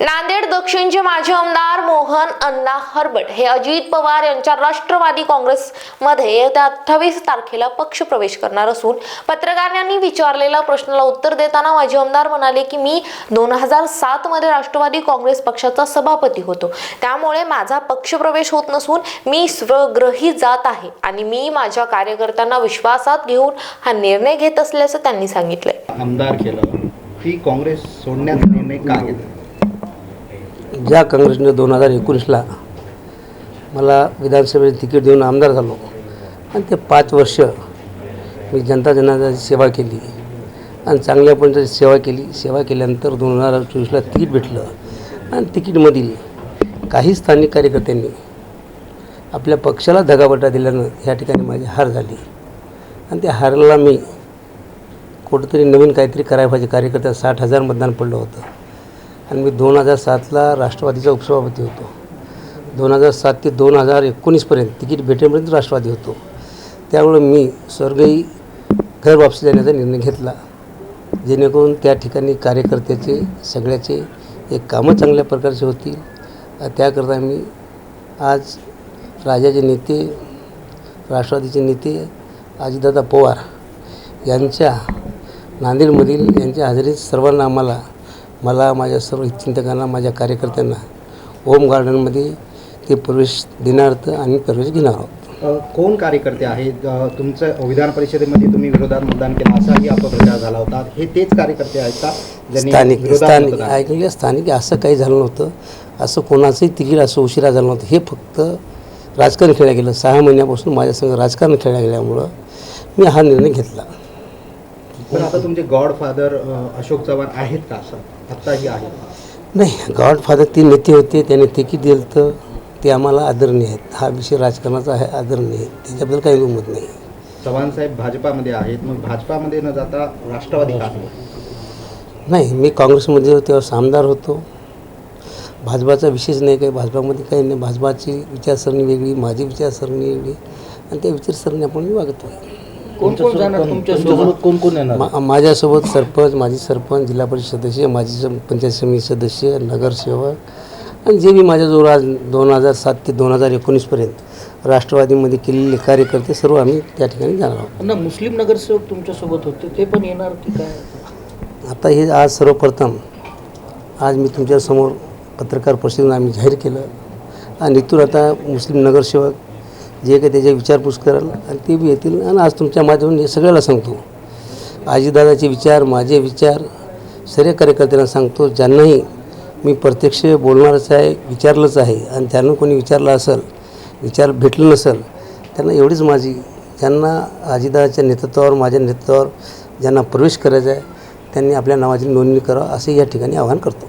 नांदेड दक्षिणचे माजी आमदार मोहन अण्णा हरबट हे अजित पवार यांच्या राष्ट्रवादी काँग्रेसमध्ये येत्या अठ्ठावीस तारखेला पक्ष प्रवेश करणार असून पत्रकारांनी विचारलेल्या प्रश्नाला उत्तर देताना माजी आमदार म्हणाले की मी दोन हजार सात मध्ये राष्ट्रवादी काँग्रेस पक्षाचा सभापती होतो. त्यामुळे माझा पक्ष प्रवेश होत नसून मी स्वग्रही जात आहे आणि मी माझ्या कार्यकर्त्यांना विश्वासात घेऊन हा निर्णय घेत असल्याचं त्यांनी सांगितलंय. आमदार केलं. ती काँग्रेस सोडण्याचा निर्णय का घेतला? ज्या काँग्रेसने दोन हजार एकोणीसला मला विधानसभेत तिकीट देऊन आमदार झालो आणि ते पाच वर्ष मी जनता जनार्दनाची सेवा केली आणि चांगल्यापणे सेवा केली. सेवा केल्यानंतर दोन हजार चोवीसला तिकीट भेटलं आणि तिकीटमधील काही स्थानिक कार्यकर्त्यांनी आपल्या पक्षाला धगाबटा दिल्यानं ह्या ठिकाणी माझी हार झाली. आणि त्या हारला मी कुठंतरी नवीन काहीतरी करायला पाहिजे. कार्यकर्त्या साठ हजार मतदान पडलं होतं. आणि मी दोन हजार सातला राष्ट्रवादीचा उपसभापती होतो. दोन हजार सात ते दोन हजार एकोणीसपर्यंत तिकीट भेटेपर्यंत राष्ट्रवादी होतो. त्यामुळे मी स्वर्गही घर वापसी जाण्याचा निर्णय घेतला. जेणेकरून त्या ठिकाणी कार्यकर्त्याचे सगळ्याचे एक कामं चांगल्या प्रकारचे होतील. त्याकरता मी आज राजाचे नेते राष्ट्रवादीचे नेते अजितदादा पवार यांच्या नांदेडमधील यांच्या हजेरीत सर्वांना आम्हाला मला माझ्या सर्व हितचिंतकांना माझ्या कार्यकर्त्यांना होम गार्डनमध्ये ते प्रवेश देण्यार्थ आणि प्रवेश घेणार आहोत. कोण कार्यकर्ते आहेत? तुमचं विधान परिषदेमध्ये तुम्ही विरोधात मतदान केलं असाही अपप्रचार झाला होता. हे तेच कार्यकर्ते आहेत का? स्थानिक स्थानिक ऐकलेलं स्थानिक असं काही झालं नव्हतं. असं कोणाचंही तिकीट असं उशिरा झालं नव्हतं. हे फक्त राजकारण खेळलं गेलं. सहा महिन्यापासून माझ्यासंग राजकारण खेळल्या गेल्यामुळं मी हा निर्णय घेतला. पण आता तुमचे गॉडफादर अशोक चव्हाण आहेत का असं? आत्ताही आहेत नाही गॉडफादर ते नेते होते त्याने तिकीट दिलं तर ते आम्हाला आदरणीय आहेत. हा विषय राजकारणाचा आहे आदरणीय त्याच्याबद्दल काही दुमत नाही. चव्हाण साहेब भाजपामध्ये आहेत मग भाजपामध्ये न जाता राष्ट्रवादी का? नाही मी काँग्रेसमध्ये तेव्हा आमदार होतो. भाजपाचा विशेष नाही काही भाजपामध्ये काही नाही. भाजपाची विचारसरणी वेगळी माझी विचारसरणी वेगळी आणि त्या विचारसरणी आपण मी वागतो आहे कोण कोण जाणार तुमच्यासोबत? कोण कोण येणार? मा माझ्यासोबत सरपंच माजी सरपंच जिल्हा परिषद सदस्य माजी सम- पंचायत समिती सदस्य नगरसेवक आणि जे मी माझ्याजवळ आज दोन हजार सात ते दोन हजार एकोणीसपर्यंत राष्ट्रवादीमध्ये केलेले कार्यकर्ते सर्व आम्ही त्या ठिकाणी जाणार आहोत. ना मुस्लिम नगरसेवक तुमच्यासोबत होते ते पण येणार की काय? आता हे आज सर्वप्रथम आज मी तुमच्यासमोर पत्रकार परिषदेनं आम्ही जाहीर केलं. आणि इथून आता मुस्लिम नगरसेवक जे काही त्याच्या विचारपूस कराल आणि ते बी येतील. आणि आज तुमच्या माध्यमातून सगळ्याला सांगतो. आजीदादाचे विचार माझे विचार सर्व कार्यकर्त्यांना सांगतो ज्यांनाही मी प्रत्यक्ष बोलणारच आहे विचारलंच आहे आणि त्यांना कोणी विचारलं असेल विचार भेटलं नसेल त्यांना एवढीच माझी ज्यांना आजीदादाच्या नेतृत्वावर माझ्या नेतृत्वावर ज्यांना प्रवेश करायचा आहे त्यांनी आपल्या नावाची नोंदणी करावं असे या ठिकाणी आवाहन करतो.